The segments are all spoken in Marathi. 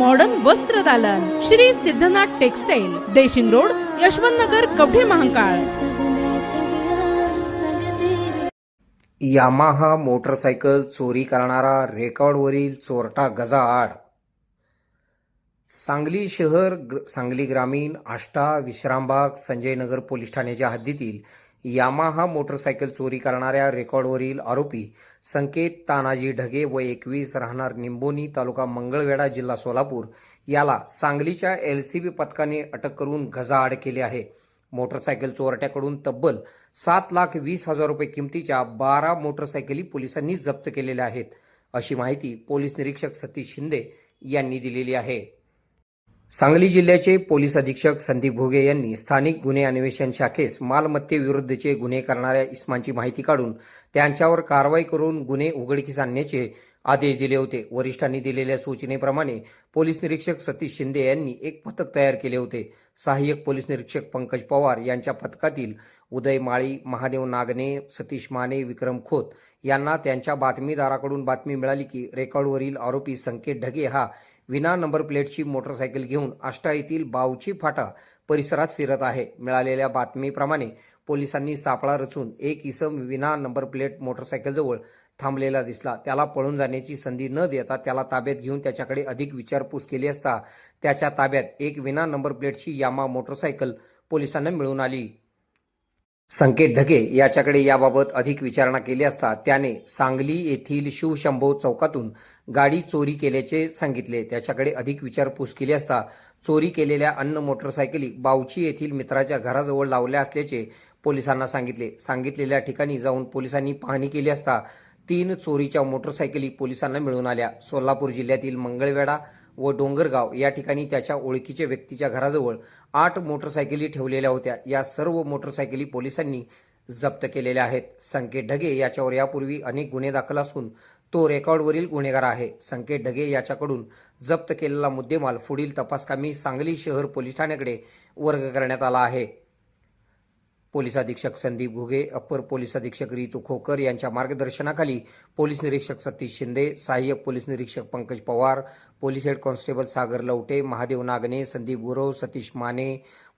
मॉडर्न वस्त्र दालन. Shri Siddhanath textile Deshing road Yashwant Nagar Kavathe Mahakal. Yamaha motorcycle चोरी करणारा रेकॉर्डवरील चोरटा गजाआड सांगली शहर ग्र- सांगली ग्रामीण आष्टा विश्रामबाग संजय नगर पोलीस ठाण्याच्या हद्दीतील यामाहा मोटरसायकल चोरी करणाऱ्या रेकॉर्डवरील आरोपी संकेत तानाजी ढगे व एकवीस राहणार निंबोनी तालुका मंगळवेढा जिल्हा सोलापूर याला सांगलीच्या एलसीबी पथकाने अटक करून गजाआड केले आहे. मोटरसायकल चोरट्याकडून तब्बल सात लाख वीस हजार रुपये किमतीच्या बारा मोटरसायकली पोलिसांनी जप्त केलेल्या आहेत. अशी माहिती पोलीस निरीक्षक सतीश शिंदे यांनी दिलेली आहे. सांगली जिल्ह्याचे पोलीस अधीक्षक संदीप भोगे यांनी स्थानिक गुन्हे अन्वेषण शाखेस मालमत्तेविरुद्धचे गुन्हे करणाऱ्या इस्मांची माहिती काढून त्यांच्यावर कारवाई करून गुन्हे उघडकीस आणण्याचे आदेश दिले होते. वरिष्ठांनी दिलेल्या सूचनेप्रमाणे पोलीस निरीक्षक सतीश शिंदे यांनी एक पथक तयार केले होते. सहाय्यक पोलीस निरीक्षक पंकज पवार यांच्या पथकातील उदय माळी महादेव नागने सतीश माने विक्रम खोत यांना त्यांच्या बातमीदाराकडून बातमी मिळाली की रेकॉर्डवरील आरोपी संकेत ढगे हा विना नंबर प्लेटची मोटरसायकल घेऊन आष्टा येथील बावची फाटा परिसरात फिरत आहे. मिळालेल्या बातमीप्रमाणे पोलिसांनी सापळा रचून एक इसम विना नंबर प्लेट मोटरसायकलजवळ थांबलेला दिसला. त्याला पळून जाण्याची संधी न देता त्याला ताब्यात घेऊन त्याच्याकडे अधिक विचारपूस केली असता त्याच्या ताब्यात एक विना नंबर प्लेटची यामा मोटरसायकल पोलिसांना मिळून आली. संकेत ढगे याच्याकडे याबाबत अधिक विचारणा केली असता त्याने सांगली येथील शिवशंभो चौकातून गाडी चोरी केल्याचे सांगितले. त्याच्याकडे अधिक विचारपूस केली असता चोरी केलेल्या अन्न मोटरसायकली बावची येथील मित्राच्या घराजवळ लावल्या असल्याचे पोलिसांना सांगितले. सांगितलेल्या ठिकाणी जाऊन पोलिसांनी पाहणी केली असता तीन चोरीच्या मोटरसायकली पोलिसांना मिळून आल्या. सोलापूर जिल्ह्यातील मंगळवेढा व डोंगरगाव या ठिकाणी त्याच्या ओळखीच्या व्यक्तीच्या घराजवळ आठ मोटरसायकली ठेवलेल्या होत्या. या सर्व मोटरसायकली पोलिसांनी जप्त केलेल्या आहेत. संकेत ढगे याच्यावर यापूर्वी अनेक गुन्हे दाखल असून तो रेकॉर्डवरील गुन्हेगार आहे. संकेत ढगे याच्याकडून जप्त केलेला मुद्देमाल पुढील तपासकामी सांगली शहर पोलीस ठाण्याकडे वर्ग करण्यात आला आहे. पोलीस अधीक्षक संदीप घुगे अप्पर पोलीस अधीक्षक रितू खोकर यांच्या मार्गदर्शनाखाली पोलीस निरीक्षक सतीश शिंदे सहाय्यक पोलीस निरीक्षक Pankaj Pawar police head constable Sagar Lavate Mahadev Nagane Sandeep Gurav Satish Mane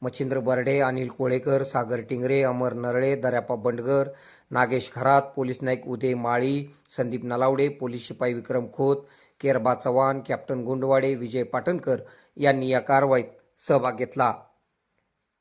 Machhindra Barde Anil Kolekar Sagar Tingre Amar Narale Daryappa Bandgar Nagesh Kharat police Naik Uday Mali Sandeep Nalawade police शिपाई विक्रम खोत केरबा चव्हाण कॅप्टन गुंडवाडे विजय पाटणकर यांनी या कारवाईत सहभाग घेतला.